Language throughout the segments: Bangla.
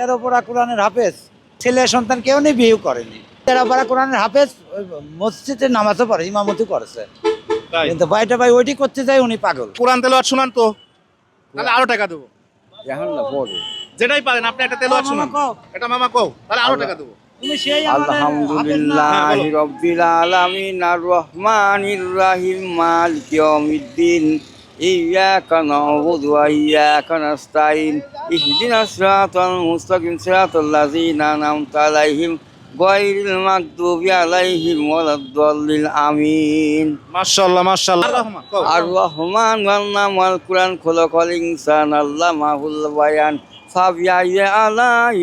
তেরো পড়া কোরআনের হাফেজ। ছেলে সন্তান কেউ নেই বিয়েও করেনি। তেরো পড়া কোরআনের হাফেজ মসজিদে নামাজও পড়ে ইমামতি করেছে। কিন্তু ভাইটা ভাই ওইটি করতে যায় উনি পাগল। কোরআন তেলাওয়াত শুনান তো। তাহলে আরও টাকা দেবো। এখন না পড়ে যেটাই পারেন আপনি একটা তেলাওয়াত মামা শুনান। কও। এটা মামা কও তাহলে আরও টাকা দেবো। আলহামদুলিল্লাহ। রব্বিল আলামিন আর রহমানির রহিম মালিক ইয়াউমিদ্দিন। إياك نعبد وإياك نستعين اهدنا الصراط المستقيم صراط الذين أنعمت عليهم غير المغضوب عليهم ولا الضالين آمين ما شاء الله ما شاء الله الرحمن والنعم والقرآن خلق الإنسان علمه البيان فبأي آلاء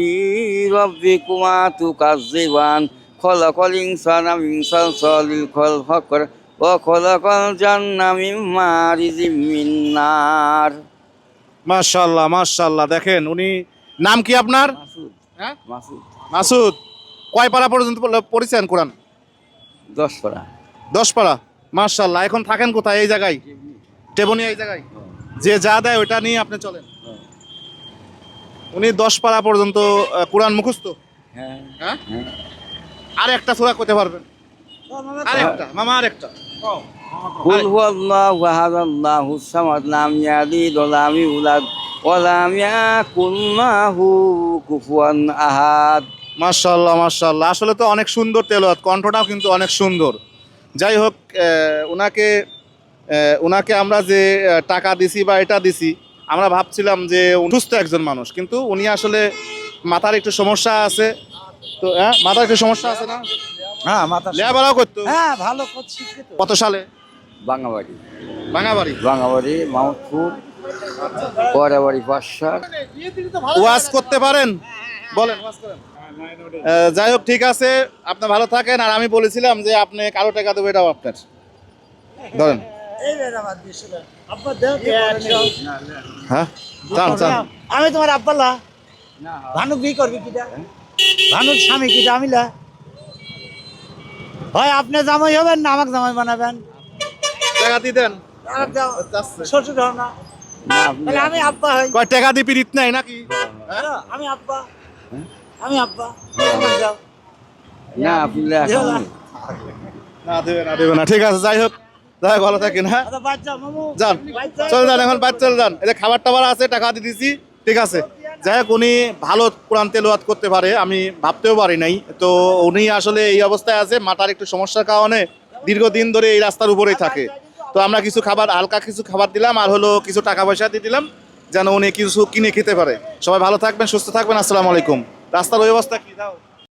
ربكما تكذبان خلق الإنسان من صلصال الخلق وخلق الجنة من مارج من نار মাশাআল্লাহ মাশাআল্লাহ দেখেন উনি নাম কি আপনার মাসুদ হ্যাঁ মাসুদ মাসুদ কয় পারা পর্যন্ত পড়লে- পড়েছেন কোরআন দশ পারা দশ পারা মাশাআল্লাহ এখন থাকেন কোথায় এই জায়গায় টেবনিয়া এই জায়গায় যে যা দেয় ওটা নিয়ে আপনি চলেন উনি দশ পারা পর্যন্ত আহ, কোরআন মুখস্থ হ্যাঁ হ্যাঁ হ্যাঁ আর একটা সূরা করতে পারবেন আর একটা মামা আর একটা قل هو الله أحد الله الصمد لم يلد ولم يولد ولم يكن له كفوا أحد মাশাআল্লাহ মাশাআল্লাহ আসলে তো অনেক সুন্দর তেলাওয়াত কণ্ঠটাও কিন্তু অনেক সুন্দর যাই হোক আহ, ওনাকে আহ, ওনাকে আমরা যে আহ, টাকা দিছি বা এটা দিছি আমরা ভাবছিলাম যে উনি সুস্থ একজন মানুষ কিন্তু উনি আসলে মাথার একটু সমস্যা আছে তো হ্যাঁ মাথার একটু সমস্যা আছে না হ্যাঁ মাথা লেবারাও করতো। হ্যাঁ ভালো কথা শিক্ষিত কত সালে? বাঙাবাড়ি ভাঙাবাড়ি বাঙাবাড়ি মাহমুদপুর পরাবাড়ি পাঁচশার ওয়াজ করতে পারেন? বলেন ওয়াজ করেন। যাই হোক ঠিক আছে আপনি ভালো থাকেন। আর আমি বলেছিলাম যে আপনি কারও টাকা দেবো এটাও আপনার। ধরেন? হ্যাঁ চান চান। আমি তোমার আব্বালা। ভানু বিয়ে করবি কিটা? ভানুর স্বামী কিটা আমিলা? হয় আপনি জামাই হবেন না আমাকে জামাই বানাবেন। টাকা দিয়ে দেন। শ্বশুর না। না তাহলে আমি আব্বা হই। কয় টাকা দিয়ে পিরিত নাই নাকি? হ্যাঁ, আমি আব্বা। আমি আব্বা। না আপনি না। দেবে না দেবে না। ঠিক আছে যাই হোক। যাই ভালো থাকেন হ্যাঁ? আচ্ছা। যান। বাদ চলে যান এখন চলে যান। এই খাবার টাবার আছে টাকা দিয়ে দিছি। ঠিক আছে। যাই হোক, উনি ভালো কোরআন তেলোয়াত করতে পারে, আমি ভাবতেও পারি নাই। তো উনি আসলে এই অবস্থায় আছে, মাথার একটু সমস্যার কারণে দীর্ঘদিন ধরে এই রাস্তার উপরেই থাকে। তো আমরা কিছু খাবার, হালকা কিছু খাবার দিলাম, আর হলো কিছু টাকা পয়সা দিয়ে দিলাম, যেন উনি কিছু কিনে খেতে পারে। সবাই ভালো থাকবেন, সুস্থ থাকবেন, আসসালামু আলাইকুম। রাস্তার ওই অবস্থা কি? দাও।